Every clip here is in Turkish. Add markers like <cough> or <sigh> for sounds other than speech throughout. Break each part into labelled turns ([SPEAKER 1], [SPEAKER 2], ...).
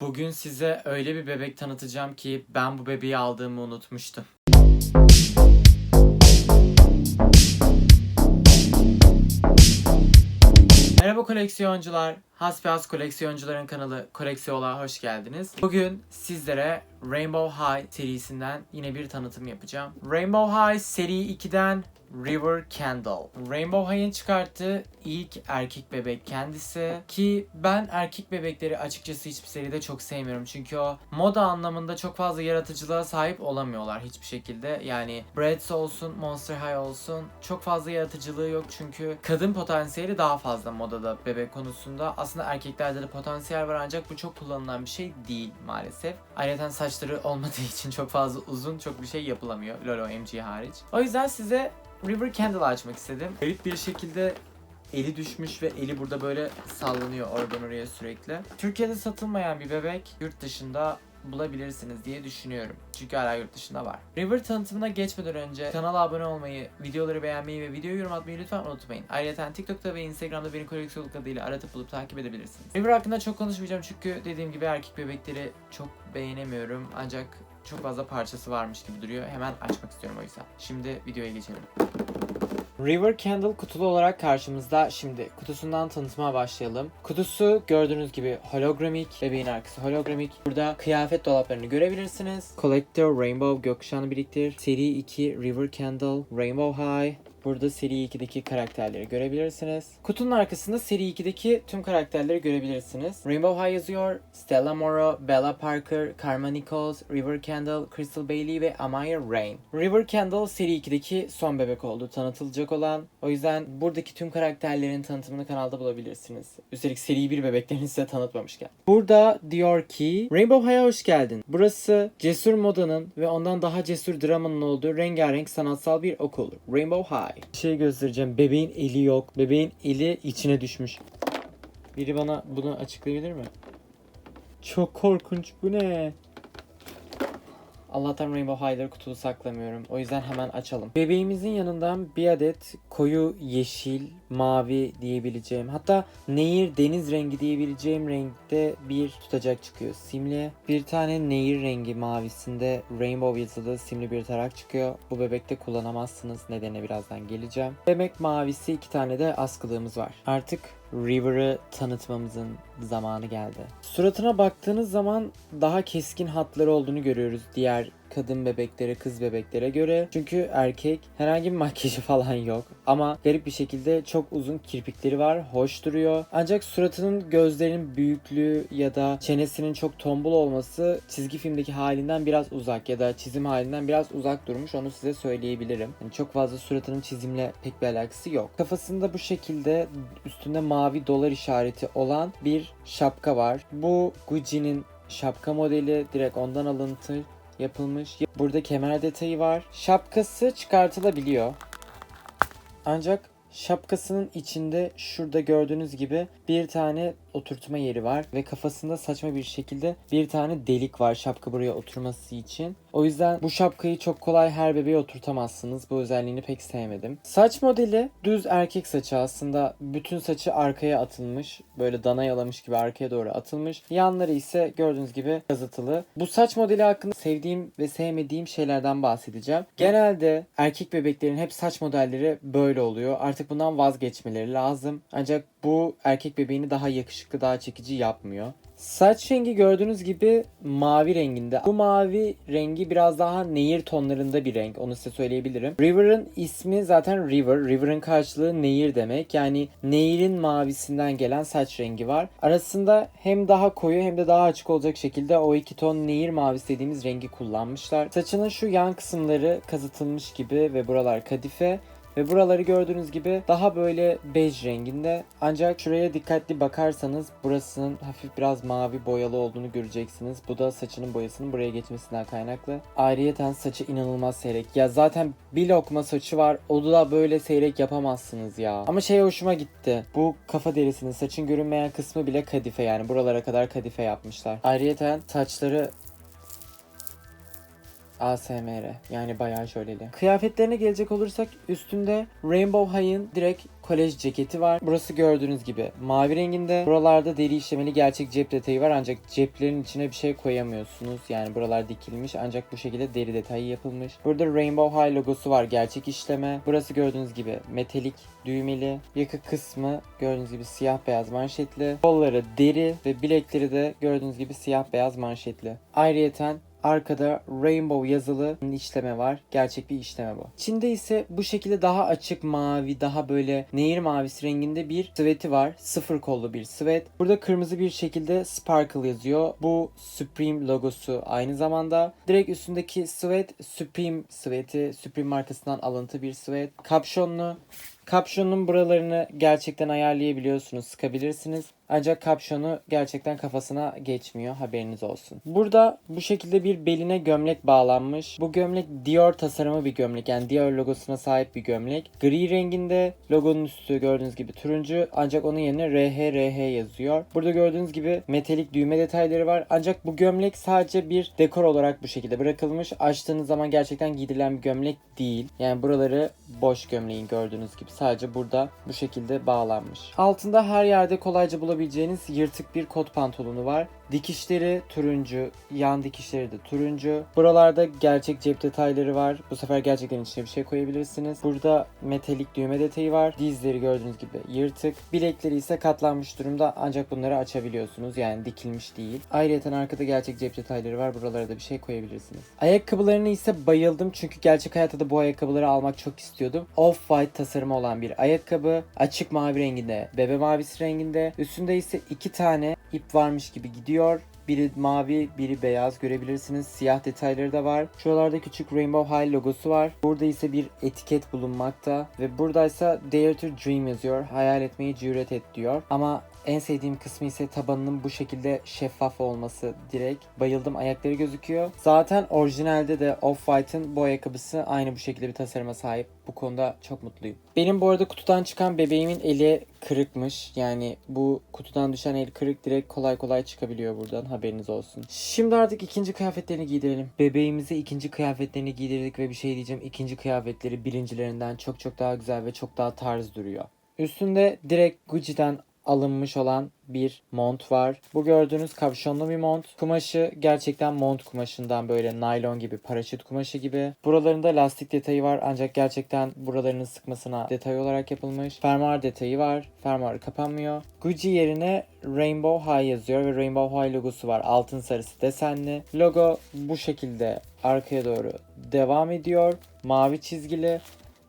[SPEAKER 1] Bugün size öyle bir bebek tanıtacağım ki ben bu bebeği aldığımı unutmuştum. Merhaba koleksiyoncular. Hasbihas koleksiyoncuların kanalı Koleksiyon'a hoş geldiniz. Bugün sizlere Rainbow High serisinden yine bir tanıtım yapacağım. Rainbow High seri 2'den River Candle. Rainbow High'ın çıkarttığı ilk erkek bebek kendisi ki ben erkek bebekleri açıkçası hiçbir seride çok sevmiyorum. Çünkü o moda anlamında çok fazla yaratıcılığa sahip olamıyorlar hiçbir şekilde. Yani Bratz olsun, Monster High olsun çok fazla yaratıcılığı yok çünkü kadın potansiyeli daha fazla modada bebek konusunda. Aslında erkeklerde de potansiyel var ancak bu çok kullanılan bir şey değil maalesef. Ayrıca saçları olmadığı için çok fazla uzun çok bir şey yapılamıyor. Lolo MG hariç. O yüzden size River Candle açmak istedim. Garip bir şekilde eli düşmüş ve eli burada böyle sallanıyor oradan oraya sürekli. Türkiye'de satılmayan bir bebek yurt dışında bulabilirsiniz diye düşünüyorum. Çünkü hala yurt dışında var. River tanıtımına geçmeden önce kanala abone olmayı, videoları beğenmeyi ve videoyu yorum atmayı lütfen unutmayın. Ayrıca TikTok'ta ve Instagram'da beni koleksiyonluk adıyla aratıp bulup takip edebilirsiniz. River hakkında çok konuşmayacağım çünkü dediğim gibi erkek bebekleri çok beğenemiyorum. Ancak çok fazla parçası varmış gibi duruyor. Hemen açmak istiyorum o yüzden. Şimdi videoya geçelim. River Candle kutulu olarak karşımızda. Şimdi kutusundan tanıtmaya başlayalım. Kutusu gördüğünüz gibi hologramik. Bebeğin arkası hologramik. Burada kıyafet dolaplarını görebilirsiniz. Collector Rainbow gökkuşağını biriktir. Seri 2 River Candle Rainbow High. Burada seri 2'deki karakterleri görebilirsiniz. Kutunun arkasında seri 2'deki tüm karakterleri görebilirsiniz. Rainbow High yazıyor. Stella Moro, Bella Parker, Karma Nichols, River Candle, Crystal Bailey ve Amaya Rain. River Candle seri 2'deki son bebek oldu tanıtılacak olan. O yüzden buradaki tüm karakterlerin tanıtımını kanalda bulabilirsiniz. Üstelik seri bir bebeklerini size tanıtmamışken. Burada diyor ki Rainbow High'a hoş geldin. Burası cesur modanın ve ondan daha cesur dramanın olduğu rengarenk sanatsal bir okul. Rainbow High. Bir şey göstereceğim. Bebeğin eli yok. Bebeğin eli içine düşmüş. Biri bana bunu açıklayabilir mi? Çok korkunç. Bu ne? Allah'tan Rainbow High'ları kutulu saklamıyorum. O yüzden hemen açalım. Bebeğimizin yanından bir adet koyu yeşil, mavi diyebileceğim hatta nehir deniz rengi diyebileceğim renkte bir tutacak çıkıyor. Simli. Bir tane nehir rengi mavisinde Rainbow yazılı simli bir tarak çıkıyor. Bu bebekte kullanamazsınız. Nedeni birazdan geleceğim. Bebek mavisi iki tane de askılığımız var. Artık River'ı tanıtmamızın zamanı geldi. Suratına baktığınız zaman daha keskin hatları olduğunu görüyoruz diğer kadın bebeklere, kız bebeklere göre. Çünkü erkek herhangi bir makyajı <laughs> falan yok. Ama garip bir şekilde çok uzun kirpikleri var. Hoş duruyor. Ancak suratının gözlerinin büyüklüğü ya da çenesinin çok tombul olması çizgi filmdeki halinden biraz uzak ya da çizim halinden biraz uzak durmuş. Onu size söyleyebilirim. Yani çok fazla suratının çizimle pek bir alakası yok. Kafasında bu şekilde üstünde mavi dolar işareti olan bir şapka var. Bu Gucci'nin şapka modeli direkt ondan alıntı yapılmış. Burada kemer detayı var. Şapkası çıkartılabiliyor. Ancak şapkasının içinde şurada gördüğünüz gibi bir tane oturtma yeri var ve kafasında saçma bir şekilde bir tane delik var şapka buraya oturması için. O yüzden bu şapkayı çok kolay her bebeğe oturtamazsınız. Bu özelliğini pek sevmedim. Saç modeli düz erkek saçı aslında bütün saçı arkaya atılmış. Böyle dana yalamış gibi arkaya doğru atılmış. Yanları ise gördüğünüz gibi kazıtılı. Bu saç modeli hakkında sevdiğim ve sevmediğim şeylerden bahsedeceğim. Genelde erkek bebeklerin hep saç modelleri böyle oluyor. Artık bundan vazgeçmeleri lazım. Ancak bu erkek bebeğini daha yakışıklı, daha çekici yapmıyor. Saç rengi gördüğünüz gibi mavi renginde. Bu mavi rengi biraz daha nehir tonlarında bir renk. Onu size söyleyebilirim. River'ın ismi zaten River. River'ın karşılığı nehir demek. Yani nehirin mavisinden gelen saç rengi var. Arasında hem daha koyu hem de daha açık olacak şekilde o iki ton nehir mavisi dediğimiz rengi kullanmışlar. Saçının şu yan kısımları kazıtılmış gibi ve buralar kadife. Ve buraları gördüğünüz gibi daha böyle bej renginde. Ancak şuraya dikkatli bakarsanız burasının hafif biraz mavi boyalı olduğunu göreceksiniz. Bu da saçının boyasının buraya geçmesinden kaynaklı. Ayrıyeten saçı inanılmaz seyrek. Ya zaten bir lokma saçı var. O da böyle seyrek yapamazsınız ya. Ama şey hoşuma gitti. Bu kafa derisinin saçın görünmeyen kısmı bile kadife yani. Buralara kadar kadife yapmışlar. Ayrıyeten saçları ASMR yani bayağı şöyleli. Kıyafetlerine gelecek olursak üstünde Rainbow High'ın direkt kolej ceketi var. Burası gördüğünüz gibi mavi renginde. Buralarda deri işlemeli gerçek cep detayı var ancak ceplerin içine bir şey koyamıyorsunuz. Yani buralar dikilmiş ancak bu şekilde deri detayı yapılmış. Burada Rainbow High logosu var gerçek işleme. Burası gördüğünüz gibi metalik düğmeli. Yaka kısmı gördüğünüz gibi siyah beyaz manşetli. Kolları deri ve bilekleri de gördüğünüz gibi siyah beyaz manşetli. Ayrıyeten Arkada rainbow yazılı işleme var. Gerçek bir işleme bu. Çin'de ise bu şekilde daha açık mavi, daha böyle nehir mavisi renginde bir sweat'i var. Sıfır kollu bir sweat. Burada kırmızı bir şekilde sparkle yazıyor. Bu Supreme logosu aynı zamanda. Direkt üstündeki sweat Supreme sweat'i. Supreme markasından alıntı bir sweat. Kapşonlu. Kapşonun buralarını gerçekten ayarlayabiliyorsunuz, sıkabilirsiniz. Ancak kapşonu gerçekten kafasına geçmiyor haberiniz olsun. Burada bu şekilde bir beline gömlek bağlanmış. Bu gömlek Dior tasarımı bir gömlek. Yani Dior logosuna sahip bir gömlek. Gri renginde logonun üstü gördüğünüz gibi turuncu ancak onun yerine RH RH yazıyor. Burada gördüğünüz gibi metalik düğme detayları var. Ancak bu gömlek sadece bir dekor olarak bu şekilde bırakılmış. Açtığınız zaman gerçekten giydirilen bir gömlek değil. Yani buraları boş gömleğin gördüğünüz gibi. Sadece burada bu şekilde bağlanmış. Altında her yerde kolayca bulabileceğiniz yırtık bir kot pantolonu var. Dikişleri turuncu, yan dikişleri de turuncu. Buralarda gerçek cep detayları var. Bu sefer gerçekten içine bir şey koyabilirsiniz. Burada metalik düğme detayı var. Dizleri gördüğünüz gibi yırtık. Bilekleri ise katlanmış durumda ancak bunları açabiliyorsunuz. Yani dikilmiş değil. Ayrıca arkada gerçek cep detayları var. Buralara da bir şey koyabilirsiniz. Ayakkabılarını ise bayıldım çünkü gerçek hayatta da bu ayakkabıları almak çok istiyordum. Off-white tasarımı olan bir ayakkabı. Açık mavi renginde, bebe mavisi renginde. Üstünde ise iki tane ip varmış gibi gidiyor. Biri mavi, biri beyaz görebilirsiniz. Siyah detayları da var. Şuralarda küçük Rainbow High logosu var. Burada ise bir etiket bulunmakta. Ve buradaysa Dare to Dream yazıyor. Hayal etmeyi cüret et diyor. Ama en sevdiğim kısmı ise tabanının bu şekilde şeffaf olması direkt. Bayıldım ayakları gözüküyor. Zaten orijinalde de Off-White'ın bu ayakkabısı aynı bu şekilde bir tasarıma sahip. Bu konuda çok mutluyum. Benim bu arada kutudan çıkan bebeğimin eli kırıkmış. Yani bu kutudan düşen el kırık direkt kolay kolay çıkabiliyor buradan haberiniz olsun. Şimdi artık ikinci kıyafetlerini giydirelim. Bebeğimize ikinci kıyafetlerini giydirdik ve bir şey diyeceğim. ikinci kıyafetleri birincilerinden çok çok daha güzel ve çok daha tarz duruyor. Üstünde direkt Gucci'den alınmış olan bir mont var. Bu gördüğünüz kapşonlu bir mont. Kumaşı gerçekten mont kumaşından böyle naylon gibi, paraşüt kumaşı gibi. Buralarında lastik detayı var ancak gerçekten buralarının sıkmasına detay olarak yapılmış. Fermuar detayı var. Fermuarı kapanmıyor. Gucci yerine Rainbow High yazıyor ve Rainbow High logosu var. Altın sarısı desenli. Logo bu şekilde arkaya doğru devam ediyor. Mavi çizgili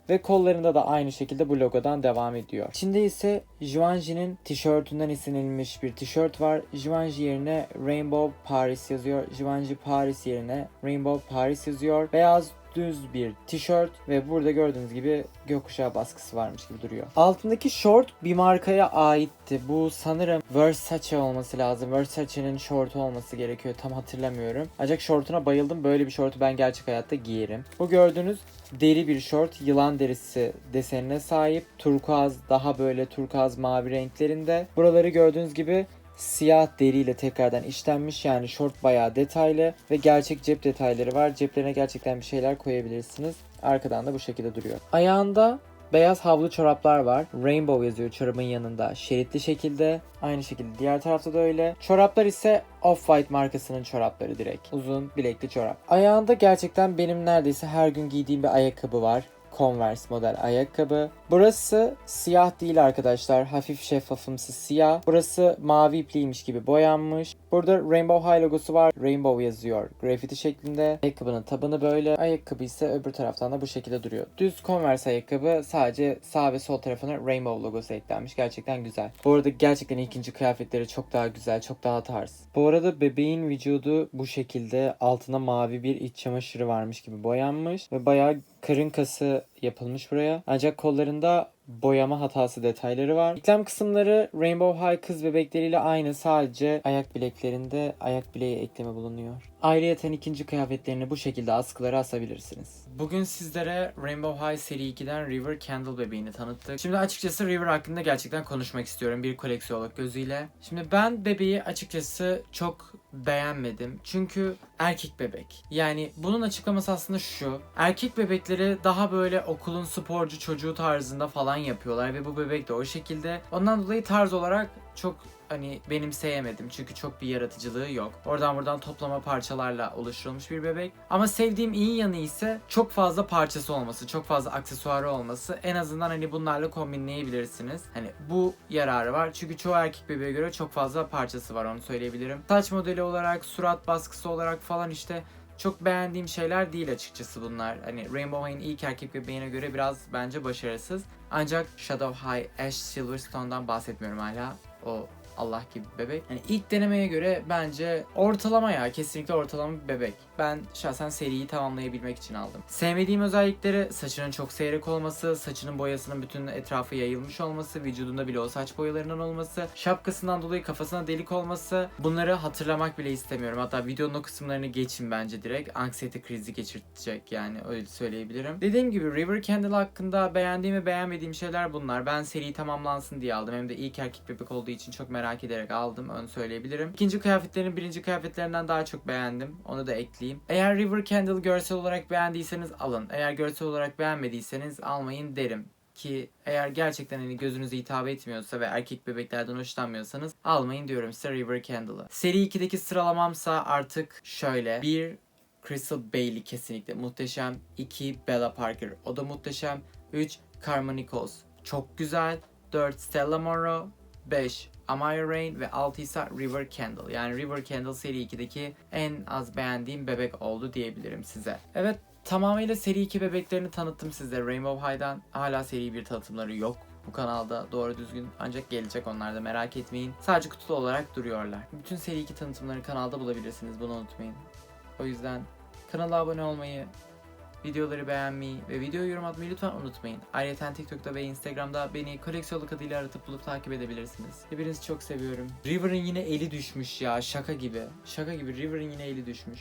[SPEAKER 1] ve kollarında da aynı şekilde bu logodan devam ediyor. İçinde ise Givenchy'nin tişörtünden esinlenilmiş bir tişört var. Givenchy yerine Rainbow Paris yazıyor. Givenchy Paris yerine Rainbow Paris yazıyor. Beyaz düz bir tişört ve burada gördüğünüz gibi gökkuşağı baskısı varmış gibi duruyor. Altındaki short bir markaya aitti. Bu sanırım Versace olması lazım. Versace'nin şortu olması gerekiyor. Tam hatırlamıyorum. Ancak şortuna bayıldım. Böyle bir şortu ben gerçek hayatta giyerim. Bu gördüğünüz deri bir şort. Yılan derisi desenine sahip. Turkuaz daha böyle turkuaz mavi renklerinde. Buraları gördüğünüz gibi siyah deriyle tekrardan işlenmiş yani short bayağı detaylı ve gerçek cep detayları var. Ceplerine gerçekten bir şeyler koyabilirsiniz. Arkadan da bu şekilde duruyor. Ayağında beyaz havlu çoraplar var. Rainbow yazıyor çorabın yanında şeritli şekilde. Aynı şekilde diğer tarafta da öyle. Çoraplar ise Off-White markasının çorapları direkt. Uzun bilekli çorap. Ayağında gerçekten benim neredeyse her gün giydiğim bir ayakkabı var. Converse model ayakkabı. Burası siyah değil arkadaşlar. Hafif şeffafımsı siyah. Burası mavi ipliymiş gibi boyanmış. Burada Rainbow High logosu var. Rainbow yazıyor. Grafiti şeklinde. Ayakkabının tabanı böyle. Ayakkabı ise öbür taraftan da bu şekilde duruyor. Düz Converse ayakkabı. Sadece sağ ve sol tarafına Rainbow logosu eklenmiş. Gerçekten güzel. Bu arada gerçekten ikinci kıyafetleri çok daha güzel. Çok daha tarz. Bu arada bebeğin vücudu bu şekilde altına mavi bir iç çamaşırı varmış gibi boyanmış. Ve bayağı karın kası yapılmış buraya. Ancak kollarında boyama hatası detayları var. İklem kısımları Rainbow High kız bebekleriyle aynı. Sadece ayak bileklerinde ayak bileği ekleme bulunuyor. Ayrıyeten ikinci kıyafetlerini bu şekilde askılara asabilirsiniz. Bugün sizlere Rainbow High seri 2'den River Candle bebeğini tanıttık. Şimdi açıkçası River hakkında gerçekten konuşmak istiyorum bir koleksiyonluk gözüyle. Şimdi ben bebeği açıkçası çok beğenmedim. Çünkü erkek bebek. Yani bunun açıklaması aslında şu. Erkek bebekleri daha böyle okulun sporcu çocuğu tarzında falan yapıyorlar ve bu bebek de o şekilde. Ondan dolayı tarz olarak çok hani benimseyemedim çünkü çok bir yaratıcılığı yok. Oradan buradan toplama parçalarla oluşturulmuş bir bebek. Ama sevdiğim iyi yanı ise çok fazla parçası olması, çok fazla aksesuarı olması. En azından hani bunlarla kombinleyebilirsiniz. Hani bu yararı var. Çünkü çoğu erkek bebeğe göre çok fazla parçası var onu söyleyebilirim. Saç modeli olarak, surat baskısı olarak falan işte çok beğendiğim şeyler değil açıkçası bunlar. Hani Rainbow High'in ilk erkek bebeğine göre biraz bence başarısız. Ancak Shadow High Ash Silverstone'dan bahsetmiyorum hala. O Allah gibi bebek. Yani ilk denemeye göre bence ortalama ya. Kesinlikle ortalama bir bebek. Ben şahsen seriyi tamamlayabilmek için aldım. Sevmediğim özellikleri saçının çok seyrek olması, saçının boyasının bütün etrafı yayılmış olması, vücudunda bile o saç boyalarının olması, şapkasından dolayı kafasına delik olması. Bunları hatırlamak bile istemiyorum. Hatta videonun o kısımlarını geçin bence direkt. Anksiyete krizi geçirtecek yani öyle söyleyebilirim. Dediğim gibi River Candle hakkında beğendiğim ve beğenmediğim şeyler bunlar. Ben seri tamamlansın diye aldım. Hem de ilk erkek bebek olduğu için çok merak ederek aldım. Onu söyleyebilirim. İkinci kıyafetlerini birinci kıyafetlerinden daha çok beğendim. Onu da ekleyeyim. Eğer River Candle görsel olarak beğendiyseniz alın. Eğer görsel olarak beğenmediyseniz almayın derim ki eğer gerçekten hani gözünüze hitap etmiyorsa ve erkek bebeklerden hoşlanmıyorsanız almayın diyorum size River Candle'ı. Seri 2'deki sıralamamsa artık şöyle. 1 Crystal Bailey kesinlikle muhteşem. 2 Bella Parker o da muhteşem. 3 Karma Nichols çok güzel. 4 Stella Morrow. 5 Amaya Rain ve 6 ise River Candle. Yani River Candle seri 2'deki en az beğendiğim bebek oldu diyebilirim size. Evet tamamıyla seri 2 bebeklerini tanıttım size. Rainbow High'dan hala seri 1 tanıtımları yok bu kanalda doğru düzgün ancak gelecek onlar da merak etmeyin. Sadece kutulu olarak duruyorlar. Bütün seri 2 tanıtımları kanalda bulabilirsiniz bunu unutmayın. O yüzden kanala abone olmayı, videoları beğenmeyi ve videoyu yorum atmayı lütfen unutmayın. Ayrıca TikTok'ta ve Instagram'da beni koleksiyonluk adıyla aratıp bulup takip edebilirsiniz. Hepinizi çok seviyorum. River'ın yine eli düşmüş ya şaka gibi. Şaka gibi River'ın yine eli düşmüş.